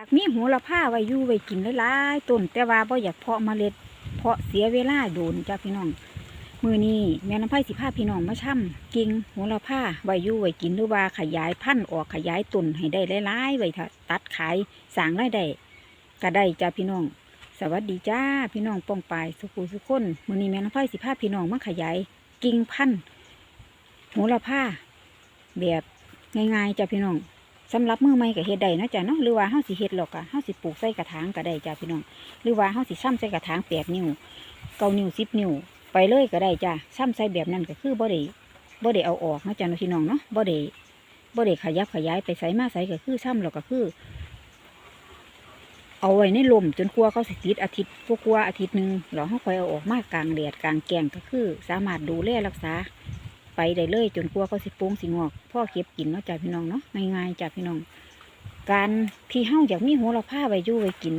อยากมีหัวละผ้าไว้อยู่ไว้กินหลายๆต้นแต่ว่าบ่อยากเพาะเมล็ด เพาะเสียเวลาโดนจ้าพี่น้องมือนี้แม่น้ำไผ่สิพาพี่น้องมาช่ำกิ่งโหระพาไว้อยู่ไว้กินหรือว่าขยายพันธุ์ออกขยายต้นให้ได้หลายๆไว้ตัดขายสร้างรายได้ก็ได้จ้าพี่น้อง สวัสดีจ้าพี่น้องป้องปายสุขุสุขคนมือนี้แม่น้ำไผ่สิพาพี่น้องมาขยายกิ่งพันธุ์โหระพาแบบง่ายๆจ้าพี่น้อง สำหรับมือใหม่ก็เฮ็ดได้นะจ้ะเนาะหรือว่าเฮาสิเฮ็ดหรอกอะเฮาสิปลูกใส่กระถางก็ได้จ้าพี่น้องหรือว่าเฮาสิซ้ำใส่กระถางแปดนิ้วเก้านิ้วสิบนิ้วไปเลยก็ได้จ้ะซ้ำใส่แบบนั้นก็คือบ่ได้บ่ได้เอาออกนะจ้ะพี่น้องเนาะบ่ได้บ่ได้ขยับขยายไปใส่มาใส่ก็คือซ้ำแล้วก็คือ เอาไว้ในลมจนกลัวเขาสิติดอาทิตย์พวกลัวอาทิตย์หนึ่งแล้วเขาคอยเอาออกมากลางแดดกลางแกงก็คือ สามารถดูแลรักษา ไปได้เลย จนกลัวเขาสิโป่งสิงอกพ่อเก็บกินเนาะจ้ะพี่น้องเนาะง่ายๆจ้ะพี่น้อง การที่เฮ้าอยากมีโหระพาไว้ยู่ไว้กิน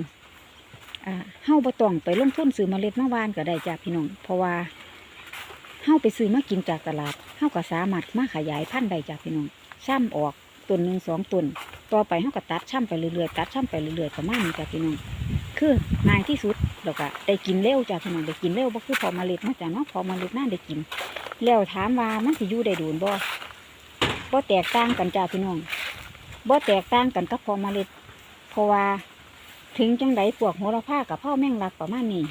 อ่าเฮ้าบ่ต้องไปลงทุนซื้อเมล็ดมาหวานก็ได้จ้ะพี่น้อง เพราะว่าเฮ้าไปซื้อมากินจากตลาดเฮ้าก็สามารถมาขยายพันธุ์ได้จ้ะพี่น้องช่ำออกต้นหนึ่งสองต้นต่อไปเฮาก็ตัดช่ำไปเรื่อยๆตัดช่ำไปเรื่อยๆประมาณนี้จ้ะพี่น้องคือง่ายที่สุดแล้วก็ได้กินเร็วจ้ะพี่น้องได้กินเร็วบ่คือพอมเมล็ดเนาะจ้ะเนาะพอมเมล็ดน่าได้กิน แล้วถามว่ามันสิอยู่ได้ดูนบ่บ่แตกต่างกันจ้ะพี่น้องบ่แตกต่างกันกับพอเมล็ด เพราะว่าถึงจังไดพวกโหระพากับพ่อแม่งลักประมาณนี้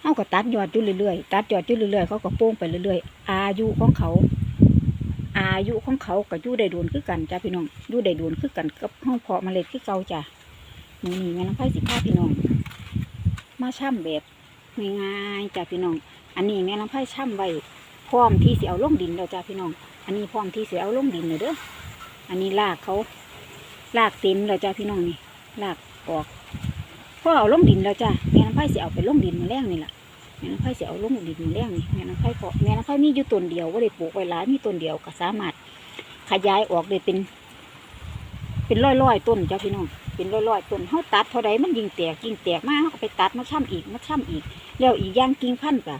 เฮาก็ตัดยอดอยู่เรื่อยๆตัดยอดอยู่เรื่อยๆเขาก็โป้งไปเรื่อยๆ อายุของเขา อายุของเขาก็อยู่ได้โดนคือกันจ้าพี่น้องอยู่ได้โดนคือกันกับห้องเพาะเมล็ดคือเก่าจ้ะนี่นี่แม่น้ำไผ่สิพาพี่น้อง มาช่ำแบบง่ายๆจ้าพี่น้อง อันนี้แม่น้ำไผ่ช่ำไว้พร้อมที่สิเอาลงดินแล้วจ้าพี่น้อง อันนี้พร้อมที่สิเอาลงดินเลยเด้อ อันนี้รากเขารากเต็มแล้วจ้าพี่น้องนี่ลากออกพอเอาลงดินแล้วจ้ะแม่น้ำไผ่สิเอาไปลงดินมาแรงนี่แหละแม่น้ำไผ่สิเอาลงดินมาแรงนี่แม่น้ำไผ่เพาะแม่น้ำไผ่มีอยู่ต้นเดียวว่าได้ปลูกไว้หลายมีต้นเดียวก็สามารถขยายออกได้เป็น เป็นร้อยร้อยต้นจ้ะพี่น้องเป็นร้อยร้อยต้นเขาตัดเท่าใดมันยิงแตกยิงแตกมากเขาก็ไปตัดมาช่ำอีกมาช่ำอีก แล้วอีกย่างกิ่งพันธุ์ก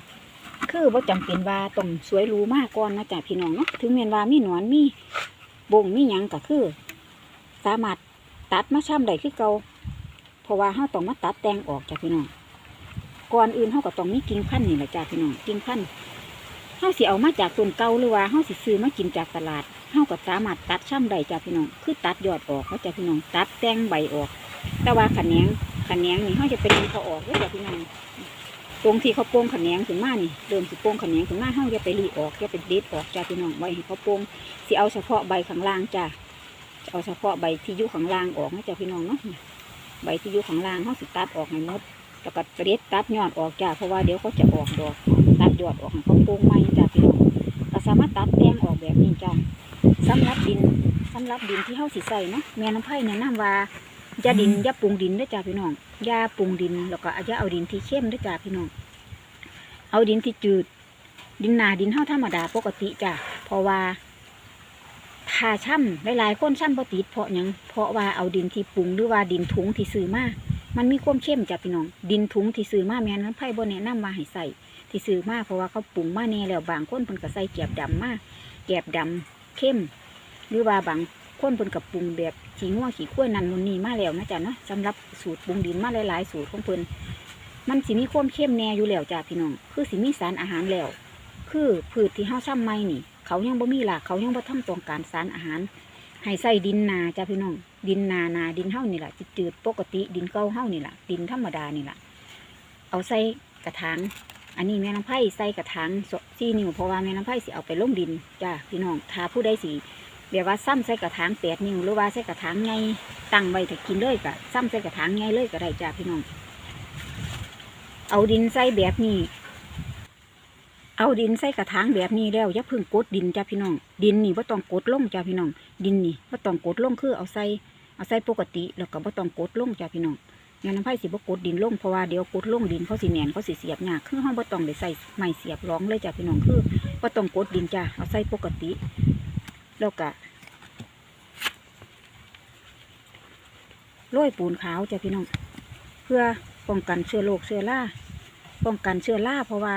คือว่าจำเป็นว่าต้องสวยรูมากก่อนนะจ้ะพี่น้องเนาะถึงแม้นว่ามีหนอนมีบ่งมีหยังก็คือ สามารถตัดมาช่ำได้คือเก่าเพราะว่าเขาต้องมาตัดแต่งออกจากพี่น้องก่อนอื่นเขาก็ต้องมีกิ่งพันธุ์นี่แหละจ้าพี่น้องกิ่งพันธุ์เขาสิเอามาจากต้นเก่าหรือว่าเขาสิซื้อมากินจากตลาดเขาก็สามารถตัดช่ำได้จ้าพี่น้องคือตัดยอดออกเขาจ้าพี่น้องตัดแต่งใบออก แต่ว่าขะแหนงขะแหนงนี่เขาจะเป็นเขาออกเลยจ้าพี่น้อง ตรงที่เขาโป่งขะแหนงขึ้นมานี่เดิมสิโป่งขะแหนงขึ้นมาเขาจะไปรีออกจะไปเด็ดออกจ้าพี่น้องไว้ให้เขาโป่งสิเอาเฉพาะใบข้างล่างจ้าเอาเฉพาะใบที่อยู่ข้างล่างออกนะจ้าพี่น้องเนาะใบที่อยู่ข้างล่างเขาสิตัดออกให้หมดแล้วก็เด็ดตัดยอดออกจ้าเพราะว่าเดี๋ยวเขาจะออกดอกตัดยอดออกให้เขาโป่งไม้จ้าพี่น้องก็สามารถตัดแตงออกแบบนี้จ้าสำหรับดินสำหรับดินที่เขาสิใส่เนาะแม่น้ำไผ่แนะนำว่า ย่าดินอย่าปรุงดินเด้อจ้าพี่น้องอย่าปรุงดินแล้วก็อย่าเอาดินที่เข้มเด้อจ้าพี่น้อง เอาดินที่จืด ดินหนาดินเท่าธรรมดาปกติจ้าเพราะว่าถ้าช่ำหลายๆคนช่ำปติดเพราะหยังเพราะว่าเอาดินที่ปรุงหรือว่าดินถุงที่ซื้อมามันมีความเข้มจ้ะพี่น้อง ดินถุงที่ซื้อมาแม่นั้นไพ่บนแนะนำมาให้ใส่ที่ซื้อมาเพราะว่าเขาปรุงมาแน่แล้วบางคนเพิ่นก็ใส่แกบดำมาแกบดำเข้ม หรือว่าบางคนเพิ่นกับปรุงแบบ ขี้งัวขี้ข้วยนั่นนู่นนี่มาแล้วนะจ๊ะเนาะสำหรับสูตรปรุงดินมาหลายๆสูตรของเพิ่นมันสิมีความเข้มแน่อยู่แล้วจ้ะพี่น้อง คือสิมีสารอาหารแล้ว คือพืชที่เฮาซ้ำไม่นี่ เขายังบ่มีหลักเขายังบ่ทำต้องการสารอาหารให้ใส่ดินนาจ้าพี่น้อง ดินนานาดินเฮานี่แหละจืดๆปกติดินเก่าเฮานี่แหละดินธรรมดานี่แหละเอาใส่กระถางอันนี้แม่น้ำไผ่ใส่กระถางสี่นิ้วเพราะว่าแม่น้ำไผ่สิเอาไปลงดินจ้าพี่น้องถ้าผู้ใดสิ แบบว่าซ้ำใส่กระถางแปดนิ้วหรือว่าใส่กระถางไงตั้งไว้ถ้ากินเลยก็ซ้ำใส่กระถางไงเลยก็ได้จ้าพี่น้อง เอาดินใส่แบบนี้ เอาดินใส่กระถางแบบนี้แล้วอย่าเพึ่งกดดินจ้าพี่น้อง ดินนี่ว่าต้องกดลงจ้าพี่น้อง ดินนี่ว่าต้องกดลงคือเอาใส่เอาใส่ปกติแล้วก็ว่าต้องกดลงจ้าพี่น้องงานน้ำไผ่สิบ่กดดินลงเพราะว่าเดี๋ยวกดลงดินเขาสิแหนนเขาสิเสียบยากคือห้องบ่ต้องได้ใส่ไม้เสียบร้องเลยจ้าพี่น้องคือว่าต้องกดดินจ้าเอาใส่ปกติ แล้วก็โรยปูนขาวจ้าพี่น้อง เพื่อป้องกันเชื้อโรคเชื้อราป้องกันเชื้อราเพราะว่า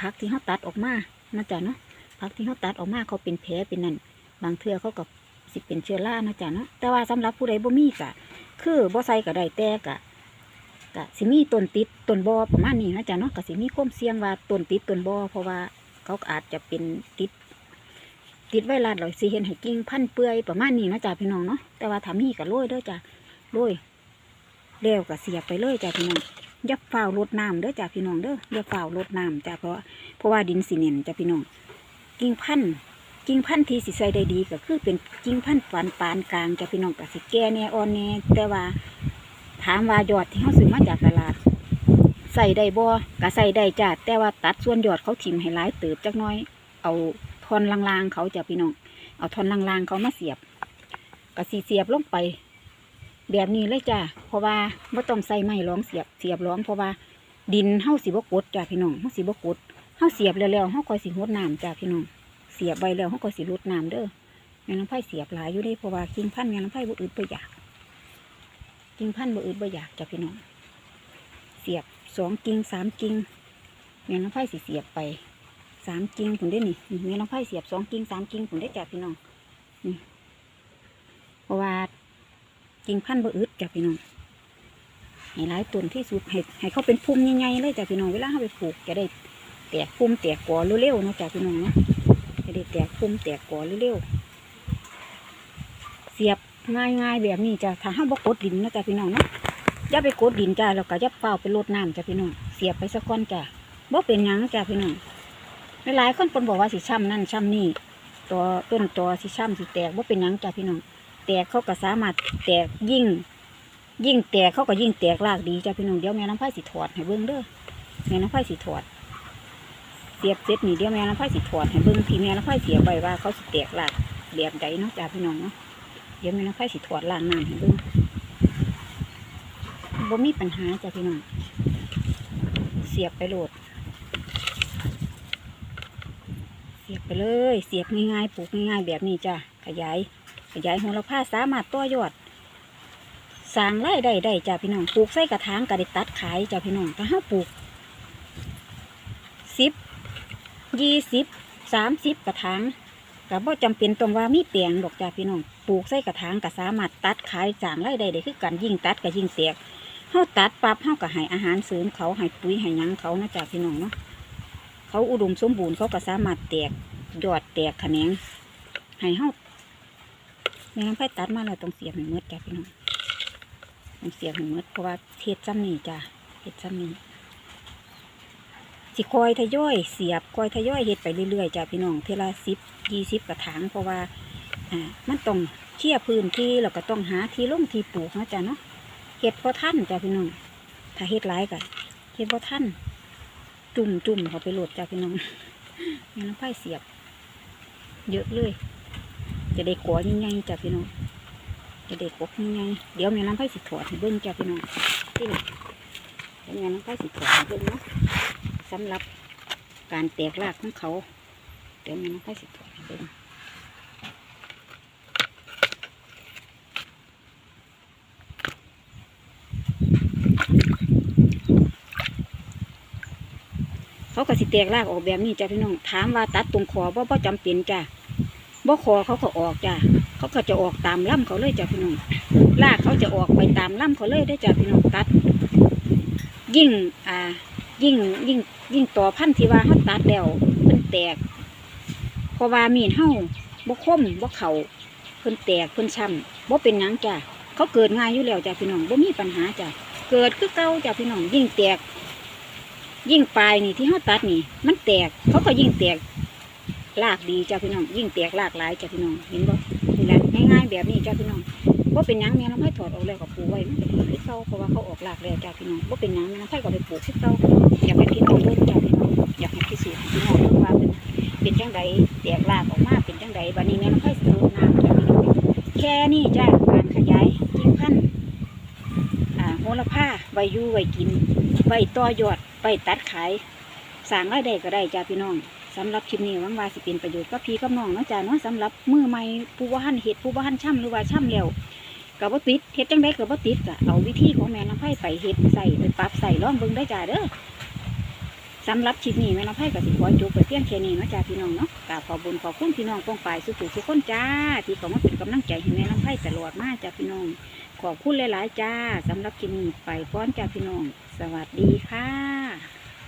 ผักที่เขาตัดออกมานะจ๊ะเนาะผักที่เขาตัดออกมาเขาเป็นแผลเป็นนั่นบางเทือเขากับสิเป็นเชื้อรานะจ้ะเนาะแต่ว่าสำหรับผู้ใดบ่มีก็คือบ่ใส่ก็ได้แต่ก็ก็สิมีต้นติดต้นบ่ประมาณนี้นะจ้ะเนาะก็สิมีความเสี่ยงว่าต้นติดต้นบ่เพราะว่าเขาอาจจะเป็นติด ติดไวรัสหรือสิเห็นให้กิ่งพันธ์เปื่อยประมาณนี้นะจ้ะพี่น้องเนาะแต่ว่าถ้ามีก็โรยเด้อจ้ะโรยแล้วก็เสียบไปเลยจ้ะพี่น้องอย่าฝ้าวรดน้ำเด้อจ้ะพี่น้องเด้ออย่าฝ้าวรดน้ำจ้ะเพราะเพราะว่าดินสีเนียนจ้ะพี่น้อง กิ่งพันธ์กิ่งพันธุ์ที่สิใส่ได้ดีก็คือเป็นกิ่งพันธุ์ปานปานกลางจ้ะพี่น้องก็สิแก่แน่อ่อนแน่แต่ว่าถามว่ายอดที่เขาซื้อมาจากตลาดใส่ได้บ่ก็ใส่ได้จ้ะแต่ว่าตัดส่วนยอดเขาถิ่มให้หลายเติบจักน้อย เอา อนลางๆเขาจะพี่น้อง เอาทอนลางๆเขามาเสียบก็สีเสียบลงไป แบบนี้เลยจ้ะเพราะว่าไม่ต้องใส่ไม้ร้องเสียบเสียบร้องเพราะว่าดินเฮาสิบกดจ้ะพี่น้องเฮาสิบกดเฮาเสียบแล้วๆเฮาคอยสิงดน้ำจ้ะพี่น้องเสียบใบแล้วเฮาคอยสิลดน้ำเด้อแม่น้ำไผ่เสียบหลายอยู่เด้เพราะว่ากิ่งพันธุ์แม่น้ำไผ่บ่อึดบ่อยากกิ่งพันธุ์บ่อึดบ่อยากจ้ะพี่น้องเสียบสองกิ่งสามกิ่งแม่น้ำไผ่สิเสียบไป สามกิ่งผมได้นี่นี่แม่น้องไผ่เสียบสองกิ่งสามกิ่งผมได้จ้ะพี่น้องนี่เพราะว่ากิ่งพันธุ์บ่อึดจ้ะพี่น้องให้หลายต้นที่สุดให้ให้เขาเป็นพุ่มใหญ่ๆเลยจ้ะพี่น้องเวลาเขาไปปลูกจะได้แตกพุ่มแตกกอเร็วๆนะจ้ะพี่น้องเนาะจะได้แตกพุ่มแตกกอเร็วๆเสียบง่ายๆแบบนี้จ้ะถ้าห้าบกดดินนะจ้ะพี่น้องเนาะอย่าไปกดดินจ้ะแล้วก็อย่าเป่าไปรดน้ำจ้ะพี่น้องเสียบไปสักก้อนจ้ะบ่เป็นยังจ้ะพี่น้อง หลายคนเพิ่นบอกว่าสิช้ำนั่นช้ำนี่ตัวต้นตัวสิช้ำสิแตกว่าเป็นยังจ้ะพี่น้องแตกเขาก็สามารถแตกยิ่ง ยิ่งแตกเขาก็ยิ่งแตกรากดีจ้ะพี่น้องเดี๋ยวแม่น้ำไผ่สิถอดให้เบิ่งเด้อแม่น้ำไผ่สิถอดเสียบเสร็จนี่เดี๋ยวแม่น้ำไผ่สิถอดให้เบิ่งที่แม่น้ำไผ่เสียไปว่าเขาสิแตกรากแบบใดเนาะจ้ะพี่น้องเนาะเดี๋ยวแม่น้ำไผ่สิถอดล่างน้ำให้เบิ่งบ่มีปัญหาจ้ะพี่น้องเสียบไปโหลด เสียบไปเลย เสียบง่ายๆปลูกง่ายๆแบบนี้จ้ะขยาย ขยายโหระพาสามารถต่อยอดสร้างไรายได้ได้จ้ะพี่น้องปลูกใส่กระถางก็ได้ตัดขายจ้ะพี่น้องถ้าเฮาปลูกสิบยี่สิบสามสิบกระถางก็บ่จำเป็นต้องว่ามีเปลียงดอกจ้ะพี่น้องปลูกใส่กระถางก็สามารถตัดขายสร้างไรายได้ได้คือกันยิ่งตัดก็ยิ่งแตกเฮาตัดปั๊บเฮาก็ให้อาหารเสริมเขาให้ปุ๋ยให้ยังเขานะจ้ะพี่น้องเนาะ เขาอุดมสมบูรณ์เขาก็สามารถแตกยอดแตกแขนงให้เฮาแม่น้ำไผ่ตัดมาแล้วต้องเสียบให้หมดจ้ะพี่น้องต้องเสียบให้หมดเพราะว่าเฮ็ดซ้ำนี่จ้ะเฮ็ดซ้ำนี่สิคอยทยอยเสียบคอยทยอยเฮ็ดไปเรื่อยๆจ้ะพี่น้องเทละสิบยี่สิบกระถางเพราะว่าอ่ามันต้องเคลียพื้นที่แล้วก็ต้องหาที่ลงที่ปลูกนะจ้ะเนาะเฮ็ดพอท่านจ้ะพี่น้องถ้าเฮ็ดหลายก็เฮ็ดพอท่าน จุ่มจุ่มเขาไปโหลดจ้าพี่น้องแม่น้ำไผ่เสียบ เยอะเลย จะได้ขวายิ่งไงจ้าพี่น้อง จะได้กบยิ่งไงเดี๋ยวมีน้ำไผ่สิถอดเบิ้งจ้าพี่น้องที่นี่เดี๋ยวแม่น้ำไผ่สิถอดเบิ้งเนาะสำหรับการแตกรากของเขาเดี๋ยวมีน้ำไผ่สิถอดเบิ้ง เขาก็สิแตกรากออกแบบนี้จ้าพี่น้อง ถามว่าตัดตรงคอบ่บ่จำเป็นจ้าบ่คอเขาก็ออกจ้าเขาก็จะออกตามล่ำเขาเลยจ้าพี่น้องรากเขาจะออกไปตามล่ำเขาเลยได้จ้าพี่น้องตัด ยิ่งอ่า ยิ่งยิ่ง ยิ่งต่อพันธุ์ที่ว่าเขาตัดแล้วเพิ่นแตกเพราะว่ามีดเฮาบ่คมบ่เข่าเพิ่นแตกเพิ่นช้ำบ่เป็นหยังจ้าเขาเกิดง่ายอยู่แล้วจ้าพี่น้องบ่มีปัญหาจ้าเกิดคือเก่าจ้าพี่น้องยิ่งแตก ยิ่งปลายนี่ที่เขาตัดนี่ มันแตกเขาก็ยิ่งแตกรากดีจ้าพี่น้อง ยิ่งแตกรากหลายจ้าพี่น้องเห็นบ่นี่แหละง่ายๆแบบนี้จ้าพี่น้องว่าเป็นหยังแม่น้ำไผ่ถอดออกแล้วก็ปลูกไว้มันก็ดีที่เก่าเพราะว่าเขาออกรากแล้วจ้าพี่น้องว่าเป็นหยังแม่น้ำไผ่ก็ไปปลูกที่เก่าอยากให้พี่น้องเบิ่งจ้าพี่น้องอยากให้พิสูจน์ให้พี่น้องเบิ่งว่าเป็นเป็นจังไดแตกรากออกมาเป็นจังไดบัดนี้แม่น้ำไผ่สิรดน้ำจ้าพี่น้องแค่นี้จ้าการขยายกิ่งพันธุ์อ่าโหระพาไว้อยู่ไว้กินไว้ต่อยอด ไว้ตัดขายสร้างรายได้ก็ได้จ้าพี่น้องสำหรับคลิปนี้หวังว่าสิเป็นประโยชน์กับพี่กับน้องนะจ้าเนาะสำหรับมือใหม่ผู้ว่าหันเห็ดผู้ว่าหันช่ำหรือว่าช่ำแล้วกับว่าติดเฮ็ดจังไดกับว่าติดก็เอาวิธีของแม่น้ำไผ่ไปเฮ็ดใส่ไปปรับใส่ลองเบิ่งได้จ้าเด้อสำหรับคลิปนี้แม่น้องไผ่กับสิขอจบไปเพียงแค่นี้นะจ้าพี่น้องเนาะกราบขอบุญขอบคุณพี่น้องป้องปายสุขุสุขคนจ้าที่เขามาเป็นกำลังใจให้แม่น้องไผ่ตลอดมาจ้าพี่น้อง ขอบคุณหลายๆจ้าสำหรับคลิปนี้ไปก้อนจ้าพี่น้อง สวัสดีค่ะ